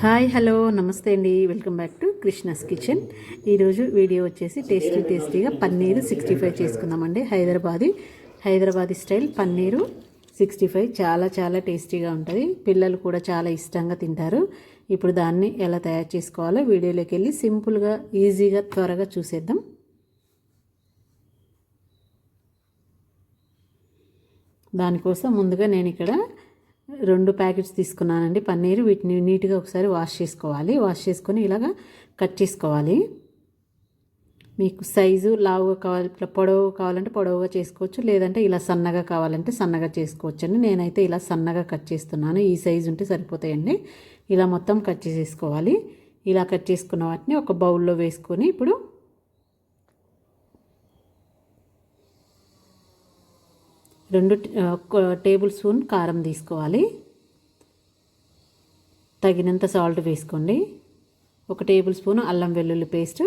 Hi hello నమస్తే అండి. Welcome back to Krishna's kitchen. ఈరోజు వీడియో వచ్చేసి టేస్టీ టేస్టీగా పన్నీరు సిక్స్టీ ఫైవ్ చేసుకుందామండి. Hyderabadi Hyderabadi style paneer sixty five చాలా చాలా టేస్టీగా ఉంటుంది. పిల్లలు కూడా చాలా ఇష్టంగా తింటారు. ఇప్పుడు దాన్ని ఎలా తయారు చేసుకోవాలో వీడియోలోకి వెళ్ళి సింపుల్గా ఈజీగా త్వరగా చూసేద్దాం. దానికోసం ముందుగా నేను ఇక్కడ రెండు ప్యాకెట్స్ తీసుకున్నానండి. పన్నీరు వీటిని నీట్గా ఒకసారి వాష్ చేసుకోవాలి. వాష్ చేసుకొని ఇలాగా కట్ చేసుకోవాలి. మీకు సైజు లావుగా కావాలి పొడవు కావాలంటే పొడవుగా చేసుకోవచ్చు లేదంటే ఇలా సన్నగా కావాలంటే సన్నగా చేసుకోవచ్చు అండి నేనైతే ఇలా సన్నగా కట్ చేస్తున్నాను. ఈ సైజు ఉంటే సరిపోతాయండి. ఇలా మొత్తం కట్ చేసేసుకోవాలి. ఇలా కట్ చేసుకున్న వాటిని ఒక బౌల్లో వేసుకొని ఇప్పుడు రెండు టేబుల్ స్పూన్ కారం తీసుకోవాలి. తగినంత సాల్ట్ వేసుకోండి. ఒక టేబుల్ స్పూన్ అల్లం వెల్లుల్లి పేస్ట్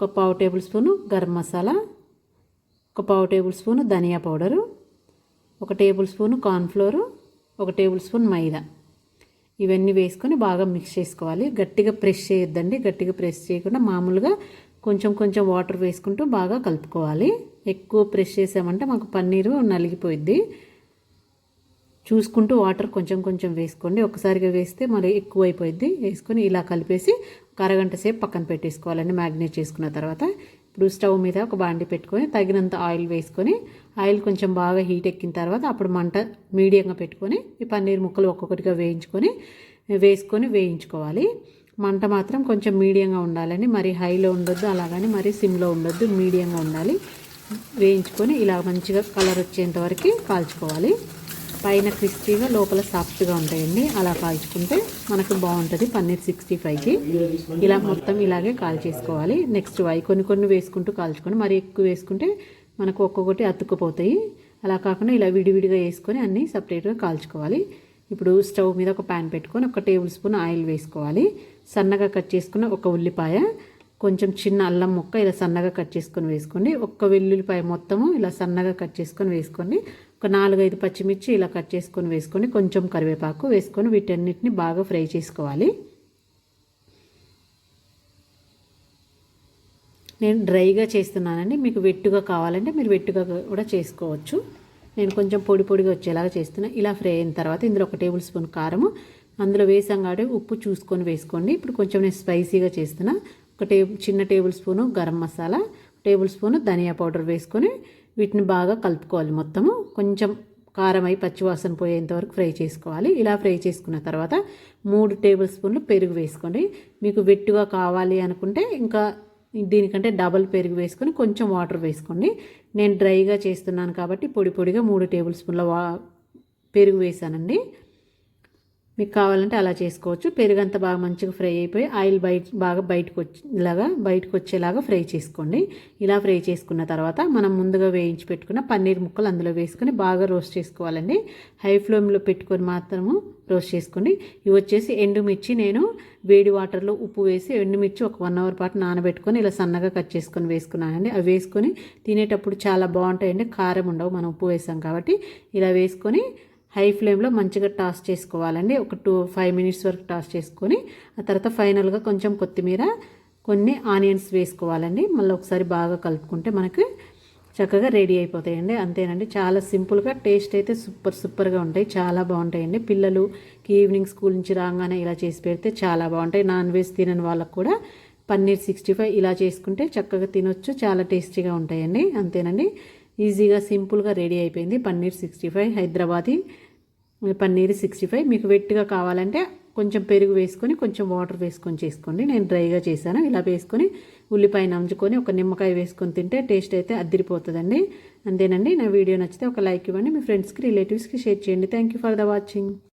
ఒక పావు టేబుల్ స్పూను గరం మసాలా ఒక పావు టేబుల్ స్పూన్ ధనియా పౌడరు ఒక టేబుల్ స్పూన్ కార్న్ఫ్లోరు ఒక టేబుల్ స్పూన్ మైదా. ఇవన్నీ వేసుకొని బాగా మిక్స్ చేసుకోవాలి. గట్టిగా ప్రెస్ చేయొద్దండి. గట్టిగా ప్రెస్ చేయకుండా మామూలుగా కొంచెం కొంచెం వాటర్ వేసుకుంటూ బాగా కలుపుకోవాలి. ఎక్కువ ప్రెస్ చేసామంటే మాకు పన్నీరు నలిగిపోయిద్ది. చూసుకుంటూ వాటర్ కొంచెం కొంచెం వేసుకోండి. ఒకసారిగా వేస్తే మరి ఎక్కువ అయిపోయింది వేసుకొని ఇలా కలిపేసి ఒక అరగంట సేపు పక్కన పెట్టేసుకోవాలండి. మ్యాగ్నేట్ చేసుకున్న తర్వాత ఇప్పుడు స్టవ్ మీద ఒక బాండి పెట్టుకొని తగినంత ఆయిల్ వేసుకొని ఆయిల్ కొంచెం బాగా హీట్ ఎక్కిన తర్వాత అప్పుడు మంట మీడియంగా పెట్టుకొని ఈ పన్నీర్ ముక్కలు ఒక్కొక్కటిగా వేయించుకొని వేసుకొని వేయించుకోవాలి. మంట మాత్రం కొంచెం మీడియంగా ఉండాలని మరి హైలో ఉండొద్దు అలాగని మరి సిమ్లో ఉండొద్దు మీడియంగా ఉండాలి. వేయించుకొని ఇలా మంచిగా కలర్ వచ్చేంత వరకు కాల్చుకోవాలి. పైన క్రిస్పీగా లోపల సాఫ్ట్గా ఉంటాయండి. అలా కాల్చుకుంటే మనకు బాగుంటుంది పన్నీర్ సిక్స్టీ ఫైవ్కి. ఇలా మొత్తం ఇలాగే కాల్చేసుకోవాలి నెక్స్ట్ వై కొన్ని కొన్ని వేసుకుంటూ కాల్చుకొని మరి ఎక్కువ వేసుకుంటే మనకు ఒక్కొక్కటి అతుక్కుపోతాయి. అలా కాకుండా ఇలా విడివిడిగా వేసుకొని అన్నీ సపరేట్గా కాల్చుకోవాలి. ఇప్పుడు స్టవ్ మీద ఒక ప్యాన్ పెట్టుకొని ఒక టేబుల్ స్పూన్ ఆయిల్ వేసుకోవాలి. సన్నగా కట్ చేసుకున్న ఒక ఉల్లిపాయ కొంచెం చిన్న అల్లం ముక్క ఇలా సన్నగా కట్ చేసుకొని వేసుకోండి. ఒక్క వెల్లుల్లిపాయ మొత్తము ఇలా సన్నగా కట్ చేసుకొని వేసుకోండి. ఒక నాలుగైదు పచ్చిమిర్చి ఇలా కట్ చేసుకొని వేసుకొని కొంచెం కరివేపాకు వేసుకొని వీటన్నిటిని బాగా ఫ్రై చేసుకోవాలి. నేను డ్రైగా చేస్తున్నానండి. మీకు వెట్టుగా కావాలంటే మీరు వెట్టుగా కూడా చేసుకోవచ్చు. నేను కొంచెం పొడి పొడిగా వచ్చేలాగా చేస్తున్నాను ఇలా ఫ్రై అయిన తర్వాత ఇందులో ఒక టేబుల్ స్పూన్ కారము అందులో వేసాం కాబట్టి ఉప్పు చూసుకొని వేసుకోండి. ఇప్పుడు కొంచెం నేను స్పైసీగా చేస్తున్నా. ఒక టేబుల్ చిన్న tablespoon garam masala tablespoon ధనియా పౌడర్ వేసుకొని వీటిని బాగా కలుపుకోవాలి మొత్తము. కొంచెం కారం అయి పచ్చివాసన పోయేంత వరకు ఫ్రై చేసుకోవాలి. ఇలా ఫ్రై చేసుకున్న తర్వాత మూడు టేబుల్ స్పూన్లు పెరుగు వేసుకోండి. మీకు వెట్టుగా కావాలి అనుకుంటే ఇంకా దీనికంటే డబల్ పెరుగు వేసుకొని కొంచెం వాటర్ వేసుకోండి. నేను డ్రైగా చేస్తున్నాను కాబట్టి పొడి పొడిగా మూడు టేబుల్ స్పూన్ల వా పెరుగు వేసానండి. మీకు కావాలంటే అలా చేసుకోవచ్చు. పెరుగంతా బాగా మంచిగా ఫ్రై అయిపోయి ఆయిల్ బయట బాగా బయటకు వచ్చేలాగా బయటకు వచ్చేలాగా ఫ్రై చేసుకోండి. ఇలా ఫ్రై చేసుకున్న తర్వాత మనం ముందుగా వేయించి పెట్టుకున్న పన్నీర్ ముక్కలు అందులో వేసుకొని బాగా రోస్ట్ చేసుకోవాలండి. హై ఫ్లేమ్లో పెట్టుకొని మాత్రము రోస్ట్ చేసుకోండి. ఇవి వచ్చేసి ఎండుమిర్చి నేను వేడి వాటర్లో ఉప్పు వేసి ఎండుమిర్చి ఒక వన్ అవర్ పాటు నానబెట్టుకొని ఇలా సన్నగా కట్ చేసుకొని వేసుకున్నానండి. అవి వేసుకొని తినేటప్పుడు చాలా బాగుంటాయండి. కారం ఉండవు మనం ఉప్పు వేసాం కాబట్టి. ఇలా వేసుకొని హై ఫ్లేమ్లో మంచిగా టాస్ చేసుకోవాలండి. ఒక టూ ఫైవ్ మినిట్స్ వరకు టాస్ చేసుకొని ఆ తర్వాత ఫైనల్గా కొంచెం కొత్తిమీర కొన్ని ఆనియన్స్ వేసుకోవాలండి. మళ్ళీ ఒకసారి బాగా కలుపుకుంటే మనకి చక్కగా రెడీ అయిపోతాయండి. అంతేనండి. చాలా సింపుల్గా టేస్ట్ అయితే సూపర్ సూపర్గా ఉంటాయి. చాలా బాగుంటాయండి. పిల్లలుకి ఈవినింగ్ స్కూల్ నుంచి రాగానే ఇలా చేసి పెడితే చాలా బాగుంటాయి. నాన్ వెజ్ తినని వాళ్ళకు కూడా పన్నీర్ సిక్స్టీ ఫైవ్ ఇలా చేసుకుంటే చక్కగా తినొచ్చు. చాలా టేస్టీగా ఉంటాయండి. అంతేనండి. ఈజీగా సింపుల్గా రెడీ అయిపోయింది. Paneer sixty five Hyderabadi paneer sixty five. మీకు వెట్టిగా కావాలంటే కొంచెం పెరుగు వేసుకొని కొంచెం వాటర్ వేసుకొని చేసుకోండి. నేను డ్రైగా చేశాను. ఇలా వేసుకొని ఉల్లిపాయ నంచుకొని ఒక నిమ్మకాయ వేసుకొని తింటే టేస్ట్ అయితే అద్దరిపోతుందండి అంతేనండి. నా వీడియో నచ్చితే ఒక లైక్ ఇవ్వండి. మీ ఫ్రెండ్స్కి రిలేటివ్స్కి షేర్ చేయండి. Thank you for the watching.